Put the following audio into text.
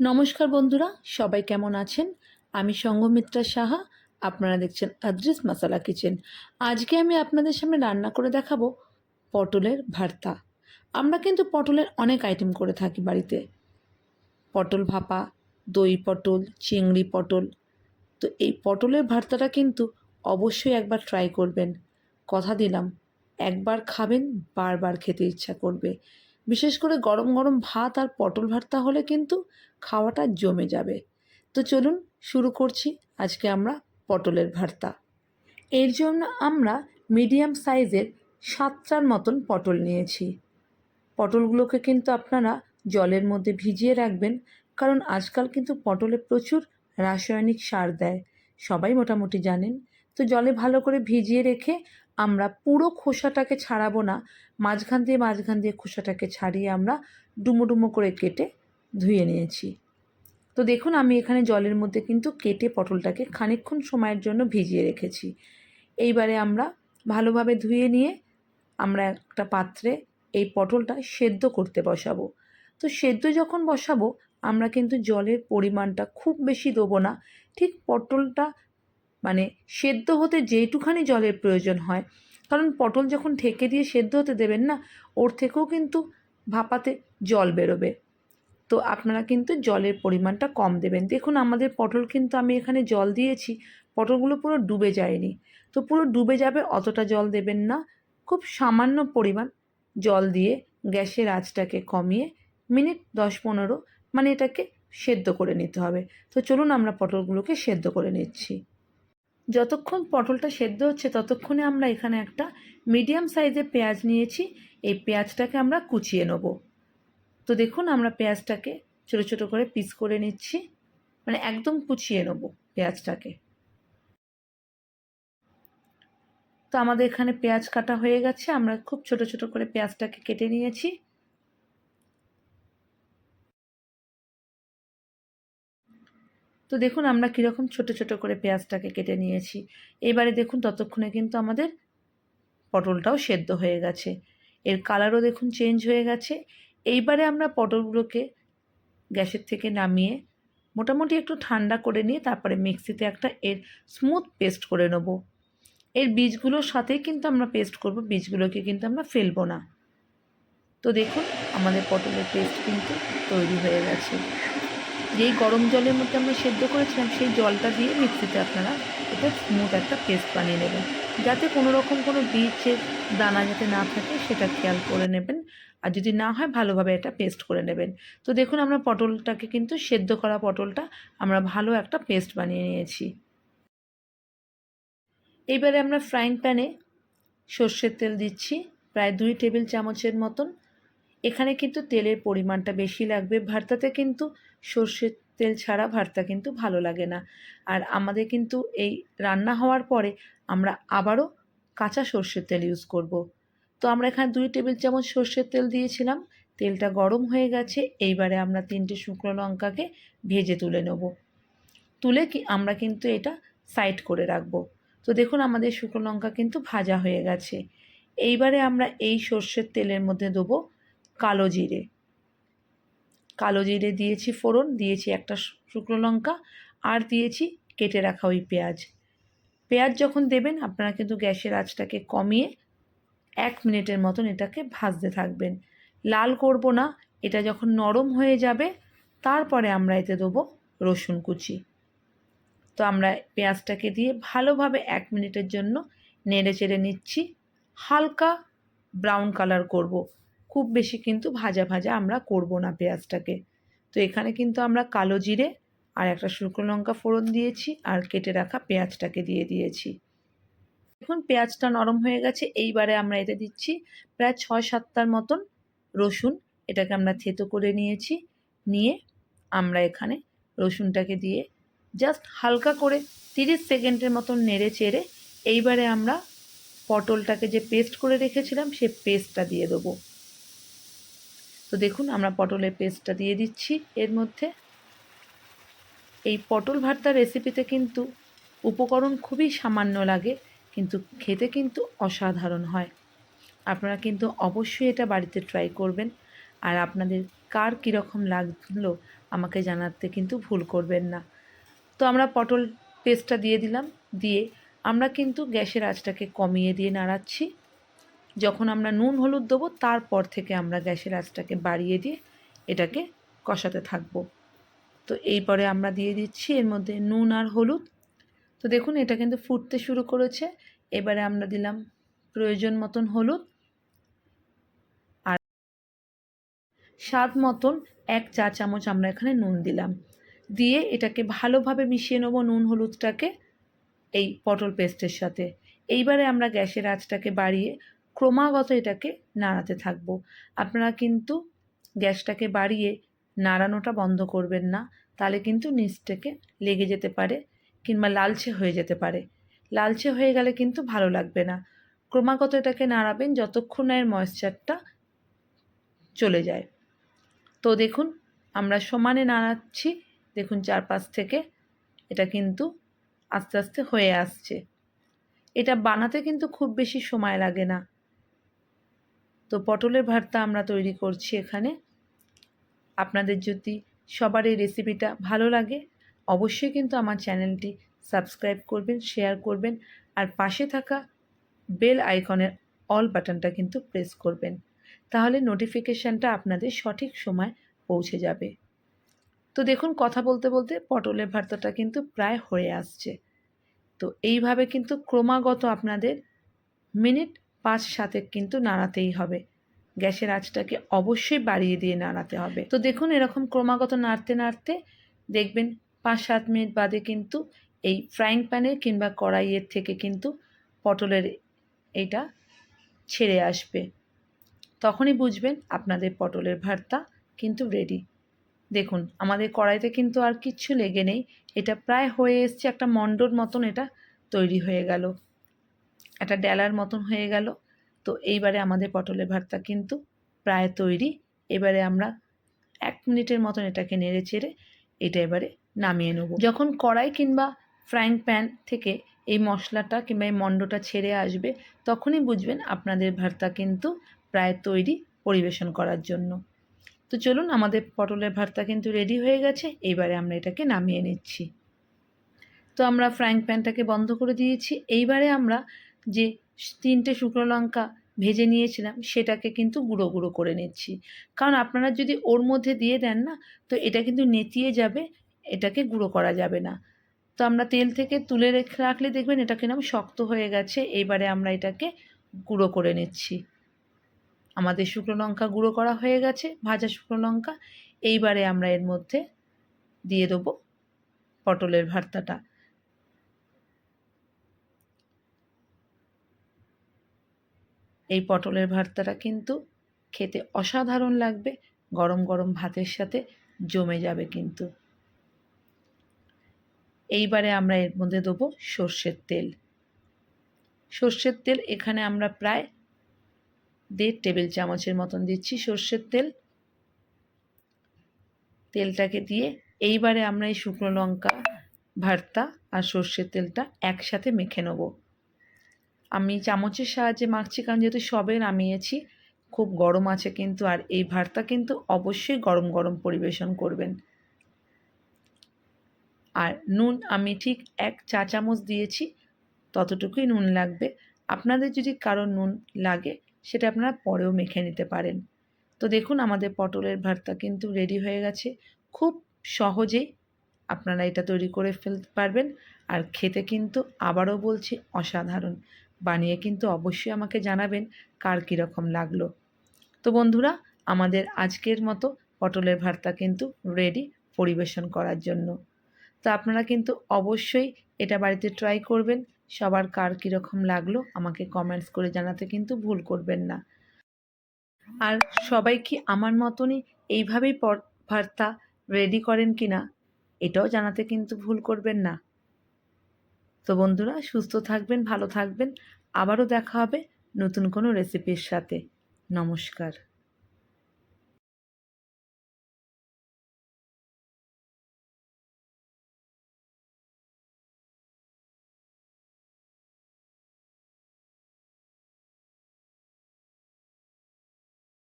নমস্কার বন্ধুরা, সবাই কেমন আছেন? আমি সঙ্গমিত্রা সাহা, আপনারা দেখছেন আদ্রিস মশালা কিচেন। আজকে আমি আপনাদের সামনে রান্না করে দেখাবো পটলের ভর্তা। আমরা কিন্তু পটলের অনেক আইটেম করে থাকি বাড়িতে। পটল ভাপা, দই পটল, চিংড়ি পটল। তো এই পটলের ভর্তাটা কিন্তু অবশ্যই একবার ট্রাই করবেন। কথা দিলাম, একবার খাবেন, বারবার খেতে ইচ্ছা করবে। বিশেষ করে গরম গরম ভাত আর পটল ভর্তা হলে কিন্তু খাওয়াটা জমে যাবে। তো চলুন শুরু করছি আজকে আমরা পটলের ভর্তা। এর জন্য আমরা মিডিয়াম সাইজের সাতটার মতন পটল নিয়েছি। পটলগুলোকে কিন্তু আপনারা জলের মধ্যে ভিজিয়ে রাখবেন, কারণ আজকাল কিন্তু পটলে প্রচুর রাসায়নিক সার দেয়। সবাই মোটামুটি জানেন। তো জলে ভালো করে ভিজিয়ে রেখে আমরা পুরো খোসাটাকে ছাড়াবো না, মাঝখান দিয়ে মাঝখান দিয়ে খোসাটাকে ছাড়িয়ে আমরা ডুমো ডুমো করে কেটে ধুয়ে নিয়েছি। তো দেখুন, আমি এখানে জলের মধ্যে কিন্তু কেটে পটলটাকে খানিকক্ষণ সময়ের জন্য ভিজিয়ে রেখেছি। এইবারে আমরা ভালোভাবে ধুয়ে নিয়ে আমরা একটা পাত্রে এই পটলটা সেদ্ধ করতে বসাবো। তো সেদ্ধ যখন বসাবো, আমরা কিন্তু জলের পরিমাণটা খুব বেশি দেবো না। ঠিক পটলটা মানে সেদ্ধ হতে যেইটুখানি জলের প্রয়োজন হয়। কারণ পটল যখন ঢেকে দিয়ে সেদ্ধ হতে দেবেন না, ওর থেকেও কিন্তু ভাপাতে জল বেরোবে। তো আপনারা কিন্তু জলের পরিমাণটা কম দেবেন। দেখুন, আমাদের পটল কিন্তু আমি এখানে জল দিয়েছি, পটলগুলো পুরো ডুবে যায়নি। তো পুরো ডুবে যাবে, অতটা জল দেবেন না। খুব সামান্য পরিমাণ জল দিয়ে গ্যাসের আঁচটাকে কমিয়ে মিনিট দশ পনেরো মানে এটাকে সেদ্ধ করে নিতে হবে। তো চলুন আমরা পটলগুলোকে সেদ্ধ করে নিচ্ছি। যতক্ষণ পটলটা সেদ্ধ হচ্ছে ততক্ষণে আমরা এখানে একটা মিডিয়াম সাইজের পেঁয়াজ নিয়েছি। এই পেঁয়াজটাকে আমরা কুচিয়ে নেব। তো দেখুন আমরা পেঁয়াজটাকে ছোটো ছোটো করে পিস করে নিচ্ছি। মানে একদম কুচিয়ে নেব পেঁয়াজটাকে। তো আমাদের এখানে পেঁয়াজ কাটা হয়ে গেছে। আমরা খুব ছোট ছোট করে পেঁয়াজটাকে কেটে নিয়েছি। তো দেখুন, আমরা কীরকম ছোট ছোট করে পেঁয়াজটাকে কেটে নিয়েছি। এবারে দেখুন, ততক্ষণে কিন্তু আমাদের পটলটাও সেদ্ধ হয়ে গেছে। এর কালারও দেখুন চেঞ্জ হয়ে গেছে। এইবারে আমরা পটলগুলোকে গ্যাসের থেকে নামিয়ে মোটামুটি একটু ঠান্ডা করে নিয়ে তারপরে মিক্সিতে একটা এর স্মুথ পেস্ট করে নেব। এর বীজগুলোর সাথেই কিন্তু আমরা পেস্ট করব, বীজগুলোকে কিন্তু আমরা ফেলব না। তো দেখুন, আমাদের পটলের পেস্ট কিন্তু তৈরি হয়ে গেছে। যেই গরম জলের মধ্যে আমরা সেদ্ধ করেছিলাম, সেই জলটা দিয়ে মিক্সিতে আপনারা এটা স্মুথ একটা পেস্ট বানিয়ে নেবেন। যাতে কোনো রকম কোনো বীজের দানা যাতে না থাকে, সেটা খেয়াল করে নেবেন। আর যদি না হয়, ভালোভাবে এটা পেস্ট করে নেবেন। তো দেখুন, আমরা পটলটাকে কিন্তু সেদ্ধ করা পটলটা আমরা ভালো একটা পেস্ট বানিয়ে নিয়েছি। এইবারে আমরা ফ্রাইং প্যানে সর্ষের তেল দিচ্ছি, প্রায় দুই টেবিল চামচের মতন। এখানে কিন্তু তেলের পরিমাণটা বেশি লাগবে, ভর্তাতে কিন্তু সর্ষের তেল ছাড়া ভর্তা কিন্তু ভালো লাগে না। আর আমাদের কিন্তু এই রান্না হওয়ার পরে আমরা আবারও কাঁচা সর্ষের তেল ইউজ করব। তো আমরা এখানে দুই টেবিল চামচ সর্ষের তেল দিয়েছিলাম, তেলটা গরম হয়ে গেছে, এইবারে আমরা তিনটে শুকনো লঙ্কাকে ভেজে তুলে নেব। তুলে কি আমরা কিন্তু এটা সাইড করে রাখব। তো দেখুন আমাদের শুকনো লঙ্কা কিন্তু ভাজা হয়ে গেছে। এইবারে আমরা এই সর্ষের তেলের মধ্যে দেবো কালো জিরে। কালো জিরে দিয়েছি ফোড়ন, দিয়েছি একটা শুকনো লঙ্কা আর দিয়েছি কেটে রাখা ওই পেঁয়াজ। পেঁয়াজ যখন দেবেন আপনারা কিন্তু গ্যাসের আঁচটাকে কমিয়ে এক মিনিটের মতন এটাকে ভাজতে থাকবেন। লাল করব না, এটা যখন নরম হয়ে যাবে তারপরে আমরা এতে দেবো রসুন কুচি। তো আমরা পেঁয়াজটাকে দিয়ে ভালোভাবে এক মিনিটের জন্য নেড়ে চেড়ে নিচ্ছি। হালকা ব্রাউন কালার করব। খুব বেশি কিন্তু ভাজা ভাজা আমরা করব না পেঁয়াজটাকে। তো এখানে কিন্তু আমরা কালো জিরে আর একটা শুকনো লঙ্কা ফোড়ন দিয়েছি আর কেটে রাখা পেঁয়াজটাকে দিয়ে দিয়েছি। এখন পেঁয়াজটা নরম হয়ে গেছে। এইবারে আমরা এতে দিচ্ছি প্রায় ছয় সাতটার মতন রসুন। এটাকে আমরা থেতো করে নিয়েছি। নিয়ে আমরা এখানে রসুনটাকে দিয়ে জাস্ট হালকা করে তিরিশ সেকেন্ডের মতন নেড়ে চেড়ে এইবারে আমরা পটলটাকে যে পেস্ট করে রেখেছিলাম সে পেস্টটা দিয়ে দেবো। তো দেখুন, আমরা পটলের পেস্টটা দিয়ে দিচ্ছি। এর মধ্যে এই পটল ভর্তার রেসিপিতে কিন্তু উপকরণ খুবই সামান্য লাগে, কিন্তু খেতে কিন্তু অসাধারণ হয়। আপনারা কিন্তু অবশ্যই এটা বাড়িতে ট্রাই করবেন। আর আপনাদের কার কীরকম লাগল আমাকে জানাতে কিন্তু ভুল করবেন না। তো আমরা পটল পেস্টটা দিয়ে দিলাম, দিয়ে আমরা কিন্তু গ্যাসের আঁচটাকে কমিয়ে দিয়ে নাড়াচ্ছি। যখন আমরা নুন, হলুদ দেবো, তারপর থেকে আমরা গ্যাসের আঁচটাকে বাড়িয়ে দিয়ে এটাকে কষাতে থাকব। তো এইপরে আমরা দিয়ে দিচ্ছি এর মধ্যে নুন আর হলুদ। তো দেখুন, এটা কিন্তু ফুটতে শুরু করেছে। এবারে আমরা দিলাম প্রয়োজন মতন হলুদ। আর স্বাদ মতন এক চা চামচ আমরা এখানে নুন দিলাম। দিয়ে এটাকে ভালোভাবে মিশিয়ে নেব নুন, হলুদটাকে এই পটল পেস্টের সাথে। এইবারে আমরা গ্যাসের আঁচটাকে বাড়িয়ে ক্রমাগত এটাকে নাড়াতে থাকব। আপনারা কিন্তু গ্যাসটাকে বাড়িয়ে নাড়ানোটা বন্ধ করবেন না, তাহলে কিন্তু নিচ থেকে লেগে যেতে পারে কিংবা লালচে হয়ে যেতে পারে। লালচে হয়ে গেলে কিন্তু ভালো লাগবে না। ক্রমাগত এটাকে নাড়াবেন যতক্ষণ এর ময়েশ্চারটা চলে যায়। তো দেখুন, আমরা সমানে নাড়াচ্ছি। দেখুন চারপাশ থেকে এটা কিন্তু আস্তে আস্তে হয়ে আসছে। এটা বানাতে কিন্তু খুব বেশি সময় লাগে না। তো পটলের ভর্তা আমরা তৈরি করছি এখানে। আপনাদের যদি সবার এই রেসিপিটা ভালো লাগে, অবশ্যই কিন্তু আমার চ্যানেলটি সাবস্ক্রাইব করবেন শেয়ার করবেন, আর পাশে থাকা বেল আইকনের অল বাটনটা কিন্তু প্রেস করবেন। তাহলে নোটিফিকেশানটা আপনাদের সঠিক সময় পৌঁছে যাবে। তো দেখুন, কথা বলতে বলতে পটলের ভর্তাটা কিন্তু প্রায় হয়ে আসছে। তো এইভাবে কিন্তু ক্রমাগত আপনাদের মিনিট পাঁচ সাতে কিন্তু নাড়াতেই হবে। গ্যাসের আঁচটাকে অবশ্যই বাড়িয়ে দিয়ে নাড়াতে হবে। তো দেখুন এরকম ক্রমাগত নাড়তে নাড়তে দেখবেন পাঁচ সাত মিনিট বাদে কিন্তু এই ফ্রাইং প্যানে কিংবা কড়াইয়ের থেকে কিন্তু পটলের এটা ছেড়ে আসবে। তখনই বুঝবেন আপনাদের পটলের ভর্তা কিন্তু রেডি দেখুন, আমাদের কড়াইতে কিন্তু আর কিচ্ছু লেগে নেই। এটা প্রায় হয়ে এসছে একটা মণ্ডর মতন এটা তৈরি হয়ে গেল। একটা ডেলার মতন হয়ে গেল। তো এইবারে আমাদের পটলের ভর্তা কিন্তু প্রায় তৈরি। এবারে আমরা এক মিনিটের মতন এটাকে নেড়ে চেড়ে এটা এবারে নামিয়ে নেব। যখন কড়াই কিংবা ফ্রাইং প্যান থেকে এই মশলাটা কিংবা এই মণ্ডটা ছেড়ে আসবে, তখনই বুঝবেন আপনাদের ভর্তা কিন্তু প্রায় তৈরি পরিবেশন করার জন্য। তো চলুন, আমাদের পটলের ভর্তা কিন্তু রেডি হয়ে গেছে। এইবারে আমরা এটাকে নামিয়ে নিচ্ছি। তো আমরা ফ্রাইং প্যানটাকে বন্ধ করে দিয়েছি। এইবারে আমরা যে তিনটে শুকনো লঙ্কা ভেজে নিয়েছিলাম, সেটাকে কিন্তু গুঁড়ো গুঁড়ো করে নিচ্ছি। কারণ আপনারা যদি ওর মধ্যে দিয়ে দেন না, তো এটা কিন্তু নেতিয়ে যাবে, এটাকে গুঁড়ো করা যাবে না। তো আমরা তেল থেকে তুলে রেখে, রাখলে দেখবেন এটা কিরম শক্ত হয়ে গেছে এইবারে আমরা এটাকে গুঁড়ো করে নিচ্ছি। আমাদের শুকনো লঙ্কা গুঁড়ো করা হয়ে গেছে, ভাজা শুকনো লঙ্কা, এইবারে আমরা এর মধ্যে দিয়ে দেবো পটলের ভর্তাটা। এই পটলের ভর্তাটা কিন্তু খেতে অসাধারণ লাগবে। গরম গরম ভাতের সাথে জমে যাবে কিন্তু। এইবারে আমরা এর মধ্যে দেবো সর্ষের তেল। সর্ষের তেল এখানে আমরা প্রায় দেড় টেবিল চামচের মতন দিচ্ছি সর্ষের তেল। তেলটাকে দিয়ে এইবারে আমরা এই শুকনো লঙ্কা, ভর্তা আর সর্ষের তেলটা একসাথে মেখে নেব। আমি চামচের সাহায্যে মাখছি, কারণ যেহেতু সবে নামিয়েছি, খুব গরম আছে কিন্তু, আর এই ভাতটা কিন্তু অবশ্যই গরম গরম পরিবেশন করবেন। আর নুন, আমি ঠিক এক চা চামচ দিয়েছি, ততটুকুই নুন লাগবে। আপনাদের যদি কারও নুন লাগে, সেটা আপনারা পরেও মেখে নিতে পারেন। তো দেখুন, আমাদের পটলের ভর্তা কিন্তু রেডি হয়ে গেছে। খুব সহজেই আপনারা এটা তৈরি করে ফেলতে পারবেন। আর খেতে কিন্তু আবারও বলছি অসাধারণ। বানিয়ে কিন্তু অবশ্যই আমাকে জানাবেন কার কীরকম লাগল। তো বন্ধুরা, আমাদের আজকের মতো পটলের ভর্তা কিন্তু রেডি পরিবেশন করার জন্য। তো আপনারা কিন্তু অবশ্যই এটা বাড়িতে ট্রাই করবেন, সবার কার কীরকম লাগল আমাকে কমেন্টস করে জানাতে কিন্তু ভুল করবেন না। আর সবাই কি আমার মতনই এইভাবেই ভর্তা রেডি করেন কি না এটাও জানাতে কিন্তু ভুল করবেন না। তো বন্ধুরা সুস্থ থাকবেন ভালো থাকবেন। আবারও দেখা হবে নতুন কোনো রেসিপির সাথে। নমস্কার।